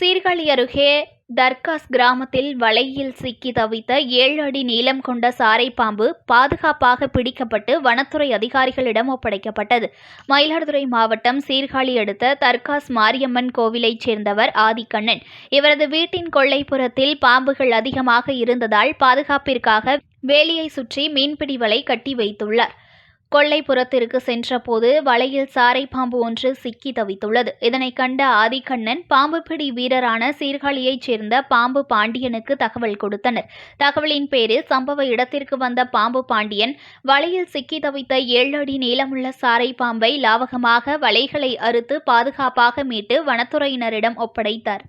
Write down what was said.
சீர்காழி அருகே தர்காஸ் கிராமத்தில் வலையில் சிக்கி தவித்த ஏழு அடி நீளம் கொண்ட சாரை பாம்பு பாதுகாப்பாக பிடிக்கப்பட்டு வனத்துறை அதிகாரிகளிடம் ஒப்படைக்கப்பட்டது. மயிலாடுதுறை மாவட்டம் சீர்காழி அடுத்த தர்காஸ் மாரியம்மன் கோவிலைச் சேர்ந்தவர் ஆதிக்கண்ணன். இவரது வீட்டின் கொள்ளைப்புறத்தில் பாம்புகள் அதிகமாக இருந்ததால் பாதுகாப்பிற்காக வேலியை சுற்றி மீன்பிடி வலை கட்டி வைத்துள்ளார். கொல்லைப்புறத்திற்கு சென்றபோது வலையில் சாரை பாம்பு ஒன்று சிக்கி தவித்துள்ளது. இதனை கண்ட ஆதிக்கண்ணன் பாம்பு பிடி வீரரான சீர்காழியைச் சேர்ந்த பாம்பு பாண்டியனுக்கு தகவல் கொடுத்தனர். தகவலின் பேரில் சம்பவ இடத்திற்கு வந்த பாம்பு பாண்டியன் வலையில் சிக்கி தவித்த ஏழு அடி நீளமுள்ள சாரை பாம்பை லாவகமாக வலைகளை அறுத்து பாதுகாப்பாக மீட்டு வனத்துறையினரிடம் ஒப்படைத்தார்.